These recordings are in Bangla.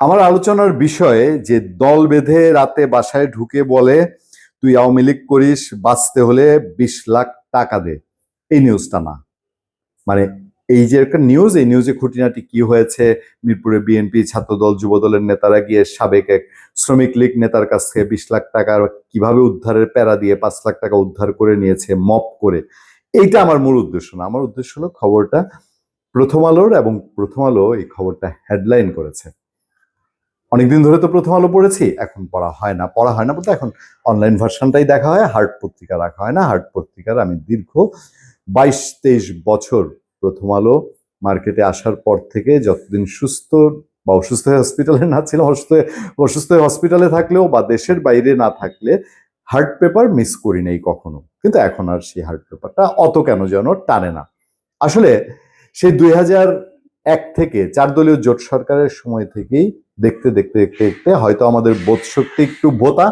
আমার আলোচনার বিষয়ে যে দল বেঁধে রাতে বাসায় ঢুকে বলে, তুই আওয়ামী লীগ করিস, বাঁচতে হলে বিশ লাখ টাকা দে। এই নিউজটা না। মানে এই যে একটা নিউজ, এই নিউজে খুঁটিনাটি কি হয়েছে? মিরপুরে বিএনপি ছাত্রদল, যুবদলের নেতারা গিয়ে সাবেক এক শ্রমিক লীগ নেতার কাছ থেকে বিশ লাখ টাকার কীভাবে উদ্ধারের প্যারা দিয়ে পাঁচ লাখ টাকা উদ্ধার করে নিয়েছে, মপ করে। এইটা আমার মূল উদ্দেশ্য না। আমার উদ্দেশ্য হলো খবরটা প্রথম আলোর এবং প্রথম আলো এই খবরটা হেডলাইন করেছে। অনেকদিন ধরে তো প্রথম আলো পড়েছি, এখন পড়া হয় না, পড়া হয় না বলতে এখন অনলাইন ভার্সনটাই দেখা হয় হার্ট পত্রিকা রাখা হয় না হার্ট পত্রিকার আমি দীর্ঘ বাইশ তেইশ বছর প্রথম আলো মার্কেটে আসার পর থেকে যতদিন সুস্থ বা অসুস্থ হয়ে হসপিটালে না ছিলাম অসুস্থ অসুস্থ হয়ে হসপিটালে থাকলেও বা দেশের বাইরে না থাকলে হার্ট পেপার মিস করি নাই কখনো। কিন্তু এখন আর সেই হার্ট পেপারটা অত কেন যেন টানে না। আসলে সেই দুই হাজার এক থেকে চার দলীয় জোট সরকারের সময় থেকেই দেখতে দেখতে দেখতে দেখতে, হয়তো আমাদের বোধ শক্তি একটু বোতা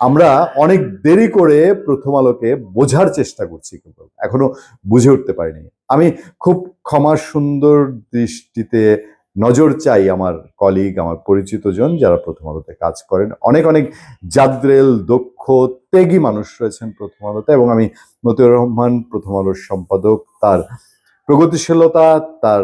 আমরা অনেক দেরি করে প্রথম আলোকে বোঝার চেষ্টা করছি, কিন্তু এখনও বুঝে উঠতে পারিনি। আমি খুব ক্ষমা সুন্দর দৃষ্টিতে নজর চাই আমার কলিগ আমার পরিচিত জন যারা প্রথম আলোতে কাজ করেন। অনেক অনেক জাদ্রেল, দক্ষ, ত্যাগী মানুষ রয়েছেন প্রথম আলোতে এবং আমি মতিউর রহমান প্রথম আলোর সম্পাদক। তার প্রগতিশীলতা, তার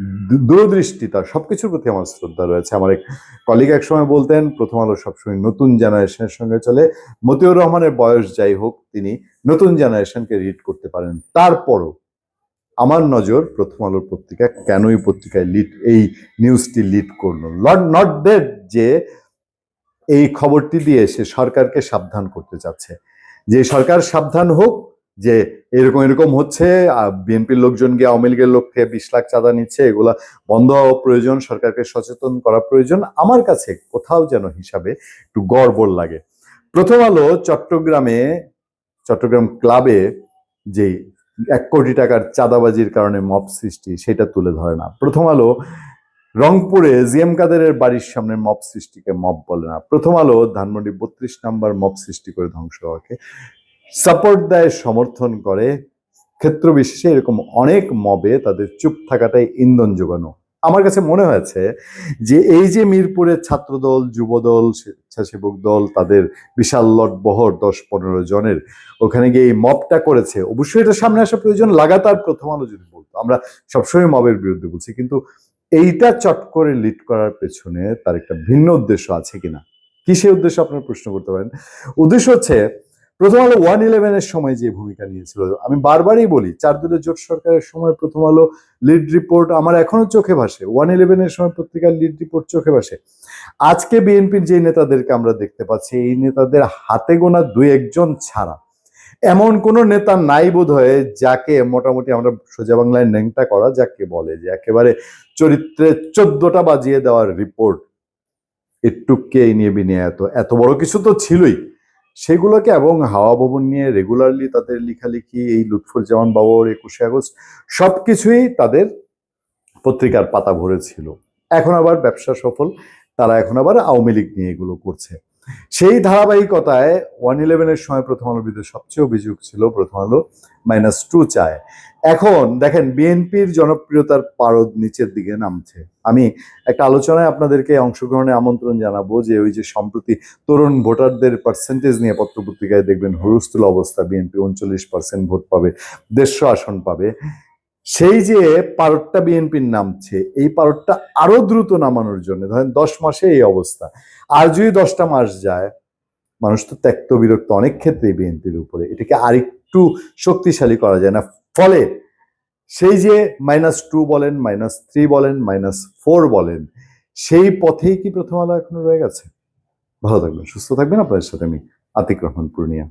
দূ- দূরদৃষ্টি তার সবকিছুর প্রতি আমার শ্রদ্ধা রয়েছে। আমার এক কলিগ এক সময় বলতেন, প্রথম আলো সবসময় নতুন জেনারেশনের সঙ্গে চলে। মতিউর রহমানের বয়স যাই হোক, তিনি নতুন জেনারেশনকে রিড করতে পারেন। তারপরও আমার নজর প্রথম আলোর পত্রিকা কেনই পত্রিকায় লিড এই নিউজটি লিড করল? নট দ্যাট যে এই খবরটি দিয়ে সে সরকারকে সাবধান করতে চাচ্ছে। যে সরকার সাবধান হোক যে এরকম এরকম হচ্ছে বিএনপির লোকজন গিয়ে আওয়ামী লীগের লোক বিশ লাখ চাঁদা নিচ্ছে, এগুলা বন্ধ হওয়া প্রয়োজন, সরকারকে সচেতন করা প্রয়োজন। আমার কাছে কোথাও যেন হিসাবে একটু গড়বড় লাগে। প্রথম আলো চট্টগ্রামে, চট্টগ্রাম ক্লাবে যে এক কোটি টাকার চাঁদাবাজির কারণে মব সৃষ্টি, সেটা তুলে ধরে না। প্রথম আলো রংপুরে জিএম কাদেরের বাড়ির সামনে মব সৃষ্টিকে মব বলে না। প্রথম আলো ধানমন্ডি বত্রিশ নাম্বার মব সৃষ্টি করে ধ্বংস হওয়াকে। সাপোর্ট দেয়, সমর্থন করে। ক্ষেত্র বিশেষে এরকম অনেক মবে তাদের চুপ থাকাটাই ইন্ধন যোগানো। আমার কাছে মনে হয়েছে যে এই যে মিরপুরের ছাত্রদল, যুবদল, স্বেচ্ছাসেবক দল, তাদের বিশাল লটবহর দশ পনেরো জনের, ওখানে গিয়ে এই মবটা করেছে, অবশ্যই এটা সামনে আসা প্রয়োজন, লাগাতার প্রথম আলো যদি বলতো। আমরা সবসময় মবের বিরুদ্ধে বলছি, কিন্তু এইটা চট করে লিড করার পেছনে তার একটা ভিন্ন উদ্দেশ্য আছে কিনা? কি সেই উদ্দেশ্য আপনার প্রশ্ন করতে পারেন? উদ্দেশ্য হচ্ছে প্রথম আলো ওয়ান ইলেভেনের সময় যে ভূমিকা নিয়েছিল, আমি বারবারই বলি চার দলীয় জোট সরকারের সময় প্রথম আলো লিড রিপোর্ট আমার এখনও চোখে ভাসে। ওয়ান ইলেভেনের সময় পত্রিকার লিড রিপোর্ট চোখে ভাসে। আজকে বিএনপির যে নেতাদেরকে আমরা দেখতে পাচ্ছি, এই নেতাদের হাতে গোনা দুই একজন ছাড়া। এমন কোন নেতা নাই বোধ হয় যাকে মোটামুটি আমরা সোজা বাংলায় ন্যাংটা করা যাকে বলে যে একেবারে চরিত্রে চোদ্দটা বাজিয়ে দেওয়ার রিপোর্ট একটুকে এই নিয়ে বিনিয়ে এত এত বড় কিছু তো ছিলই। সেগুলোকে এবং হাওয়া ভবন নিয়ে রেগুলারলি তাদের লেখালেখি, এই লুৎফুল জামান বাবর একুশে আগস্ট সব কিছুই তাদের পত্রিকার পাতা ভরেছিল এখন আবার ব্যবসা সফল, তারা এখন আবার আওয়ামী লীগ নিয়ে এগুলো করছে। সেই ধারাবাহিকতায় ওয়ান ইলেভেনের সময় প্রথম আলোর বিরুদ্ধে সবচেয়ে অভিযোগ ছিল প্রথম আলো মাইনাস টু চায়। এখন দেখেন বিএনপির জনপ্রিয়তার পারদ নিচের দিকে নামছে। আমি একটা আলোচনায় আপনাদেরকে অংশগ্রহণে আমন্ত্রণ জানাব যে ওই যে সম্প্রতি তরুণ ভোটারদের পার্সেন্টেজ নিয়ে পত্রপত্রিকায় দেখবেন হুরুস্থুল অবস্থা বিএনপি উনচল্লিশ পার্সেন্ট ভোট পাবে, দেড়শো আসন পাবে। সেই যে পারটটা বিএনপির নামছে, এই পারটটা আরও দ্রুত নামানোর জন্য, ধরেন দশ মাসে এই অবস্থা। আর যদি দশটা মাস যায়, মানুষ তো ত্যক্ত বিরক্ত অনেক ক্ষেত্রেই বিএনপির উপরে। এটাকে আরেকটু শক্তিশালী করা যায় না। ফলে সেই যে মাইনাস টু বলেন মাইনাস থ্রি বলেন মাইনাস ফোর বলেন, সেই পথেই কি প্রথম আলো এখনও রয়ে গেছে? ভালো থাকবেন, সুস্থ থাকবেন। আপনাদের সাথে আমি আতিক রহমান পূর্ণিয়া।